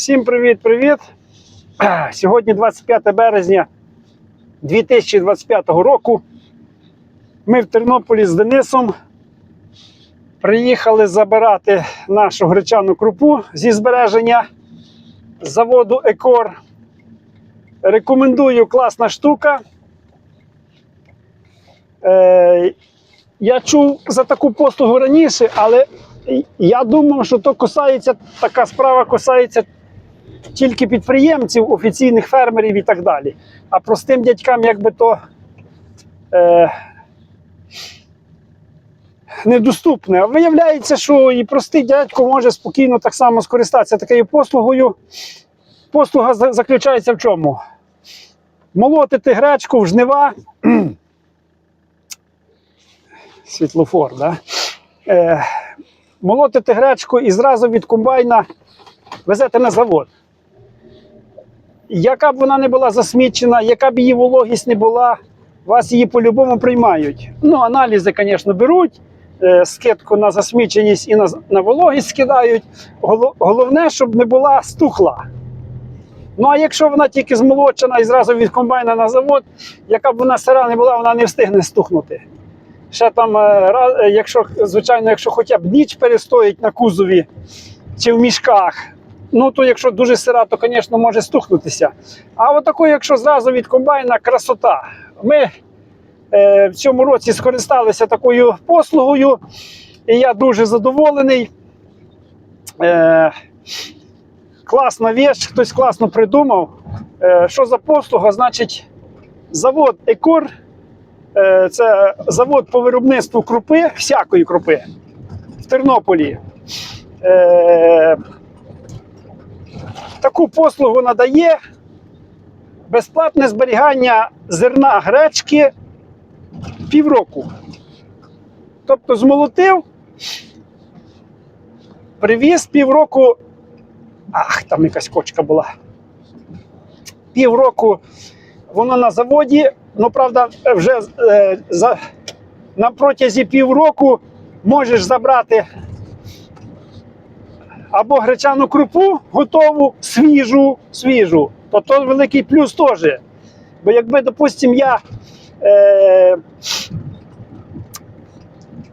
Всім привіт-привіт! Сьогодні 25 березня 2025 року. Ми в Тернополі з Денисом приїхали забирати нашу гречану крупу зі збереження заводу Екор. Рекомендую класна штука. Е, я чув за таку послугу раніше, але я думав, що то касається, така справа касається тільки підприємців, офіційних фермерів і так далі. А простим дядькам, якби то е, недоступне. А виявляється, що і простий дядько може спокійно так само скористатися такою послугою. Послуга заключається в чому? Молотити гречку в жнива. Світлофор, да? Е, молотити гречку і зразу від комбайна везете на завод. Яка б вона не була засмічена, яка б її вологість не була, вас її по-любому приймають. Ну, аналізи, звісно, беруть, е, скидку на засміченість і на, на вологість скидають. Голо- Головне, щоб не була стухла. Ну, а якщо вона тільки змолочена і зразу від комбайна на завод, яка б вона сира не була, вона не встигне стухнути. Ще там, е, е, якщо, звичайно, якщо хоча б ніч перестоїть на кузові чи в мішках, ну то якщо дуже сира, то, звісно, може стухнутися. А отако, якщо зразу від комбайна красота. Ми е, в цьому році скористалися такою послугою, і я дуже задоволений. Е, класна віч, хтось класно придумав. Е, що за послуга? Значить, завод Екор. Е, Це завод по виробництву крупи, всякої крупи в Тернополі. Е, Таку послугу надає безплатне зберігання зерна гречки півроку. Тобто змолотив, привіз півроку. Ах, там якась кочка була. Півроку воно на заводі. Ну, правда, вже е, за, на протязі півроку можеш забрати або гречану крупу готову, свіжу, свіжу, то то великий плюс теж. Бо якби, допустимо, я е,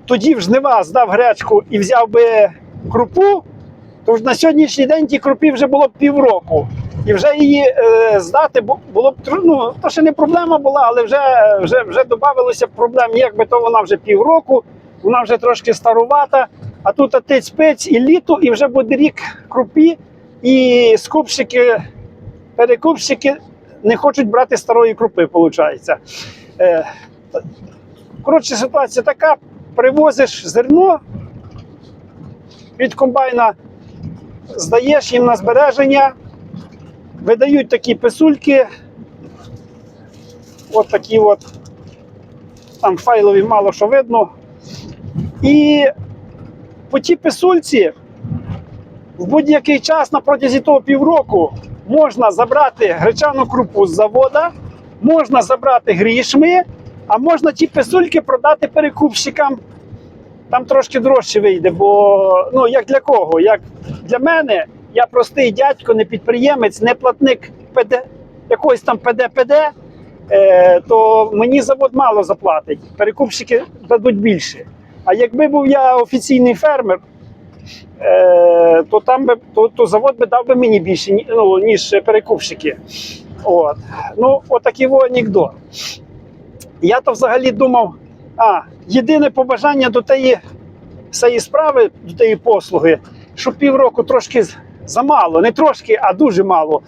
тоді в жнива здав гречку і взяв би крупу, то на сьогоднішній день ті крупі вже було б півроку. І вже її е, здати було б ну, то ще не проблема була, але вже, вже, вже додавалося проблем, якби то вона вже півроку, вона вже трошки старувата. А тут тиць пиць і літо, і вже буде рік крупі, і скупщики, перекупщики не хочуть брати старої крупи, виходить. Е, коротше, ситуація така: привозиш зерно від комбайна, здаєш їм на збереження, видають такі писульки. От такі от, там файлові мало що видно. І по тій писульці в будь-який час на протязі того півроку можна забрати гречану крупу з завода, можна забрати грішми, а можна ті писульки продати перекупщикам. Там трошки дорожче вийде, бо ну як для кого? Як для мене, я простий дядько, не підприємець, не платник ПД, якогось там ПД-ПД, е, то мені завод мало заплатить. Перекупщики дадуть більше. А якби був я офіційний фермер, е, то там би то, то завод би дав би мені більше, ну, ніж перекупщики. От. Ну, отакий во анекдот. Я то взагалі думав, а, єдине побажання до тієї цієї справи, до тієї послуги, що півроку трошки замало, не трошки, а дуже мало.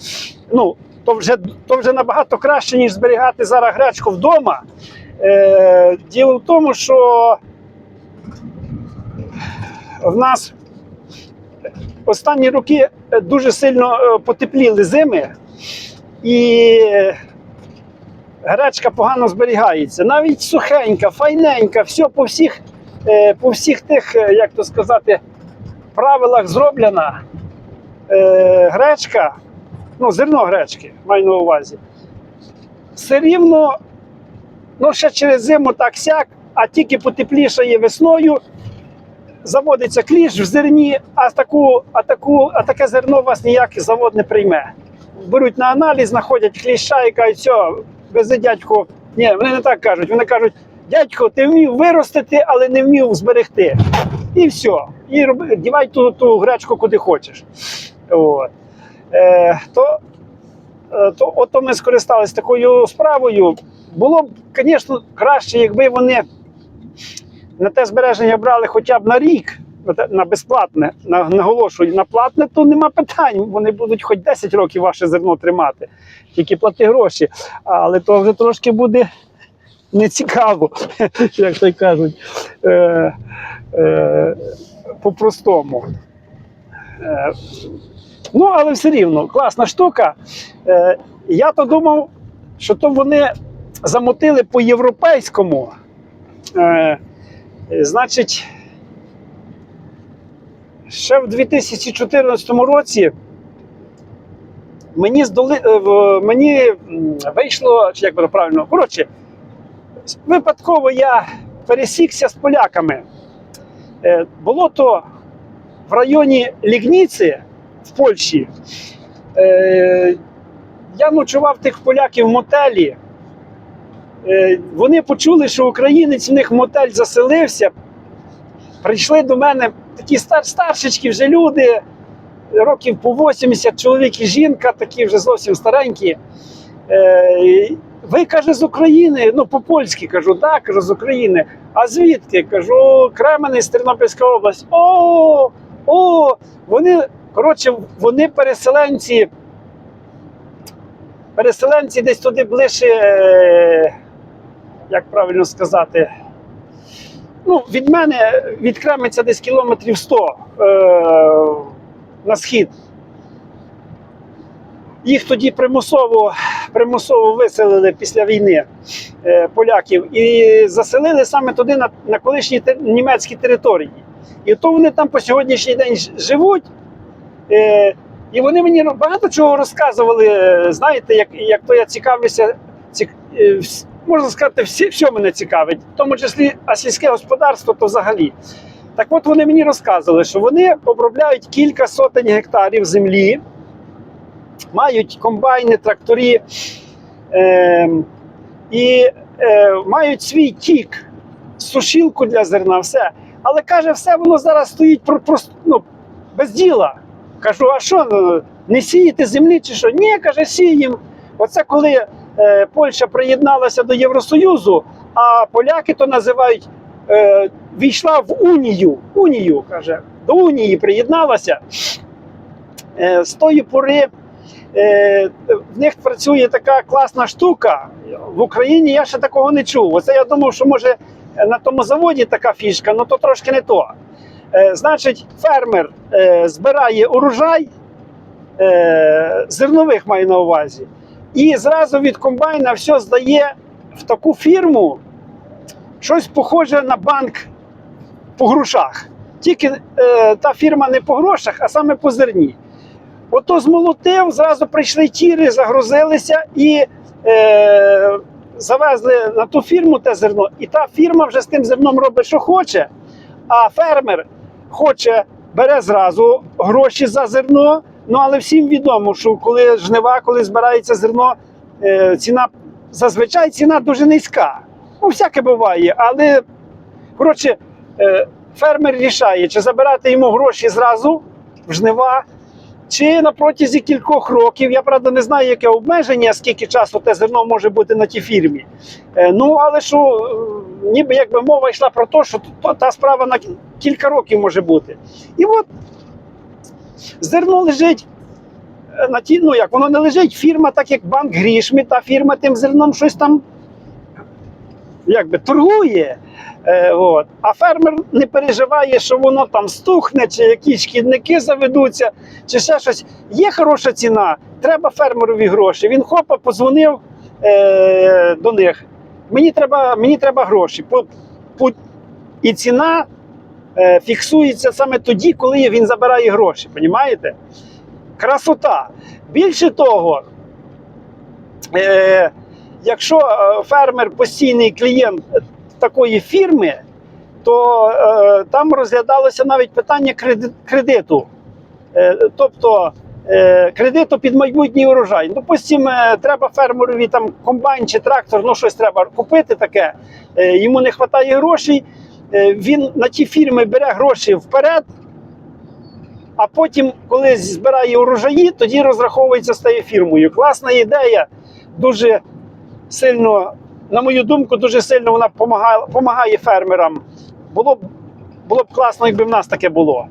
Ну, то вже, то вже набагато краще, ніж зберігати зараз гречку вдома. Е, діло в тому, що в нас останні роки е, дуже сильно е, потепліли зими, і гречка погано зберігається. Навіть сухенька, файненька, все по всіх, е, по всіх тих, е, як то сказати, правилах зроблена е, гречка, ну, зерно гречки, маю на увазі. Все рівно, ну ще через зиму так сяк, а тільки потеплішає весною, заводиться кліш в зерні, а, таку, а, таку, а таке зерно вас ніякий завод не прийме. Беруть на аналіз, знаходять кліща і кажуть, все, вези дядько. Ні, вони не так кажуть. Вони кажуть, дядько, ти вмів виростити, але не вмів зберегти. І все. І дівай ту, ту гречку куди хочеш. От. Е, то, е, то ото ми скористалися такою справою. Було б, звісно, краще, якби вони на те збереження брали хоча б на рік, на безплатне, на, наголошую, на платне, то нема питань. Вони будуть хоч 10 років ваше зерно тримати, тільки плати гроші. Але то вже трошки буде нецікаво, як то й кажуть, е, е, по-простому. Е, ну, але все рівно, класна штука. Е, я то думав, що то вони замотили по-європейському. Е, Значить, ще в 2014 році мені здоли, е, мені вийшло, чи як буде правильно, коротше, випадково я пересікся з поляками. Е, Було то в районі Лігніці в Польщі. Е, Я ночував тих поляків в мотелі. Е, Вони почули, що українець в них мотель заселився. Прийшли до мене такі стар, старшечки вже люди, років по 80, чоловік і жінка, такі вже зовсім старенькі. Е, Ви каже, з України, ну по-польськи кажу, так, кажу, з України. А звідки? Кажу, Кременець, Тернопільська область. О, о, вони, коротше, вони переселенці. Переселенці десь туди ближче, е, як правильно сказати. Ну, від мене від Кременця десь кілометрів 100 е, на схід. Їх тоді примусово, примусово виселили після війни е, поляків і заселили саме туди на, на колишній те- німецькій території. І то вони там по сьогоднішній день живуть. Е, і вони мені багато чого розказували. Знаєте, як, як то я цікавлюся, цік, е, можна сказати, всі, все мене цікавить, в тому числі а сільське господарство, то взагалі. Так от вони мені розказували, що вони обробляють кілька сотень гектарів землі, мають комбайни, тракторі е, і е, мають свій тік, сушілку для зерна, все. Але каже, все воно зараз стоїть про, просто, ну, без діла. Кажу, а що, ну, не сієте землі чи що? Ні, каже, сіємо. Оце коли Польща приєдналася до Євросоюзу, а поляки то називають е, війшла в Унію. Унію, каже, до Унії приєдналася. Е, з тої пори е, в них працює така класна штука. В Україні я ще такого не чув. Оце я думав, що може на тому заводі така фішка, але то трошки не то. Е, значить, фермер е, збирає урожай, е, зернових маю на увазі, і зразу від комбайна все здає в таку фірму, щось похоже на банк по грошах. Тільки е, та фірма не по грошах, а саме по зерні. Ото змолотив, зразу прийшли тіри, загрузилися і е, завезли на ту фірму те зерно. І та фірма вже з тим зерном робить, що хоче. А фермер хоче, бере зразу гроші за зерно. Ну але всім відомо, що коли жнива, коли збирається зерно, е, ціна зазвичай ціна дуже низька. Ну, всяке буває, але коротше, е, фермер рішає, чи забирати йому гроші зразу в жнива, чи на протязі кількох років. Я правда не знаю, яке обмеження, скільки часу те зерно може бути на тій фірмі. Е, ну, але що, ніби якби мова йшла про те, що та справа на кілька років може бути. І от зерно лежить. е, На ті, ну як воно не лежить, фірма, так як банк Грішмі, та фірма тим зерном щось там якби торгує. Е, от. А фермер не переживає, що воно там стухне, чи якісь шкідники заведуться, чи ще щось. Є хороша ціна, треба фермерові гроші. Він хопа подзвонив е, до них. Мені треба, мені треба гроші. По, по, і ціна фіксується саме тоді, коли він забирає гроші. Понімаєте? Красота. Більше того, е, якщо е, фермер постійний клієнт такої фірми, то е, там розглядалося навіть питання кредиту. Е, тобто е, кредиту під майбутній урожай. Допустимо, е, треба фермерові там комбайн чи трактор, ну щось треба купити таке. Е, йому не вистачає грошей. Е, він на ті фірми бере гроші вперед, а потім, коли збирає урожаї, тоді розраховується з тією фірмою. Класна ідея, дуже сильно, на мою думку, дуже сильно вона помагає, помагає фермерам. Було б, було б класно, якби в нас таке було.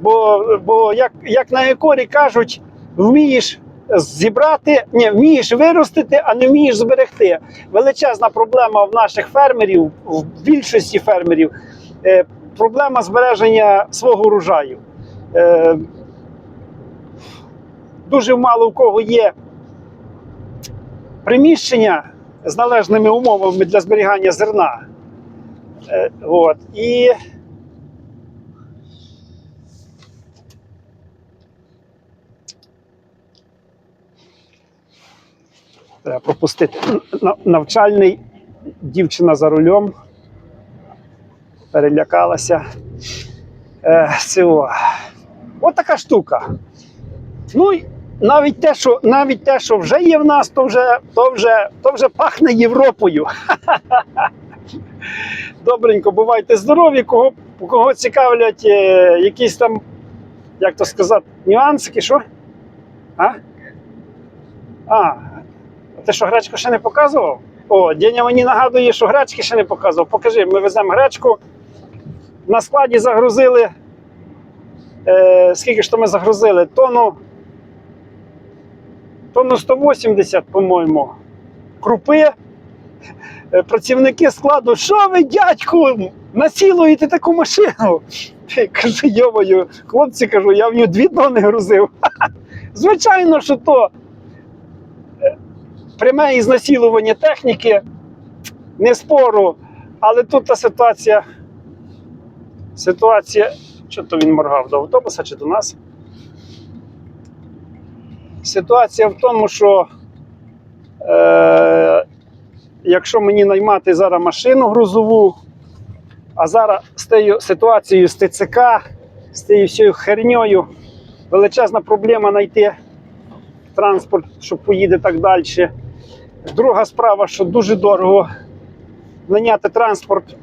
Бо, бо як, як на екорі кажуть, вмієш зібрати, ні, вмієш виростити, а не вмієш зберегти. Величезна проблема в наших фермерів, в більшості фермерів, е, проблема збереження свого урожаю. Е, дуже мало у кого є приміщення з належними умовами для зберігання зерна. Е, от. І треба пропустити навчальний дівчина за рулем. Перелякалася. Е, цього. От така штука. Ну, і навіть те, що, навіть те, що вже є в нас, то вже, то вже, то вже пахне Європою. Добренько, бувайте здорові, кого, кого цікавлять е, якісь там, як то сказати, нюансики, що? А? А, ти що, гречку ще не показував? О, Деня мені нагадує, що гречки ще не показував. Покажи, ми веземо гречку. На складі загрузили. Е, скільки ж то ми загрузили? Тонну. Тонну 180, по-моєму. Крупи. Е, Працівники складу, що ви, дядьку, насілуєте таку машину? Я кажу, йомою, хлопці кажу, я в нього дві тонни грузив. Звичайно, що то пряме ізнасілування техніки, не спору, але тут та ситуація. Ситуація. Що то він моргав до автобуса чи до нас? Ситуація в тому, що е, якщо мені наймати зараз машину грузову, а зараз з тією ситуацією з ТЦК, з тією всією херньою, величезна проблема знайти транспорт, що поїде так далі. Друга справа, що дуже дорого наняти транспорт.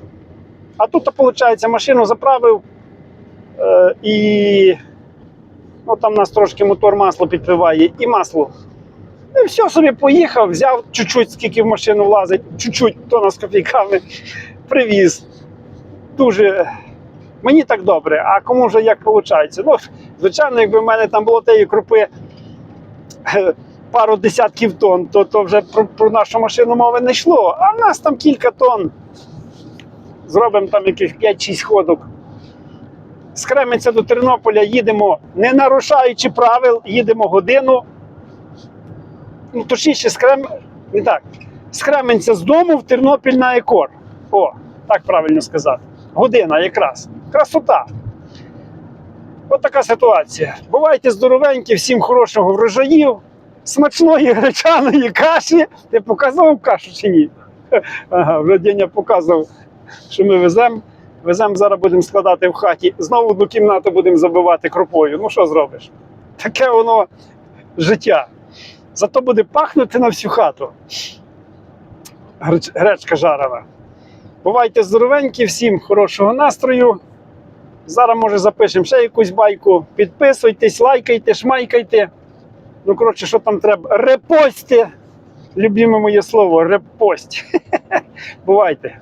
А тут, виходить, машину заправив е, і ну, там нас трошки мотор масло підпиває і масло. І все собі поїхав, взяв чуть-чуть, скільки в машину влазить, чуть-чуть, то з копійками привіз. Дуже. Мені так добре, а кому вже як виходить? Ну, звичайно, якби в мене там було тієї крупи пару десятків тонн, то, то вже про, про нашу машину мови не йшло. А в нас там кілька тонн. Зробимо там яких 5-6 ходок. З Кременця до Тернополя їдемо, не нарушаючи правил, їдемо годину. Ну, точніше, з Крем... не так. З Кременця з дому в Тернопіль на Екор. О, так правильно сказати. Година якраз. Красота. От така ситуація. Бувайте здоровенькі, всім хорошого врожаїв, смачної гречаної каші. Ти показував кашу чи ні? Ага, вже Деня показував, що ми веземо. Веземо, зараз будемо складати в хаті. Знову одну кімнату будемо забивати крупою. Ну що зробиш? Таке воно життя. Зато буде пахнути на всю хату. Гречка жарена. Бувайте здоровенькі, всім хорошого настрою. Зараз, може, запишемо ще якусь байку. Підписуйтесь, лайкайте, шмайкайте. Ну, коротше, що там треба? репості? Любіме моє слово, репость. Бувайте.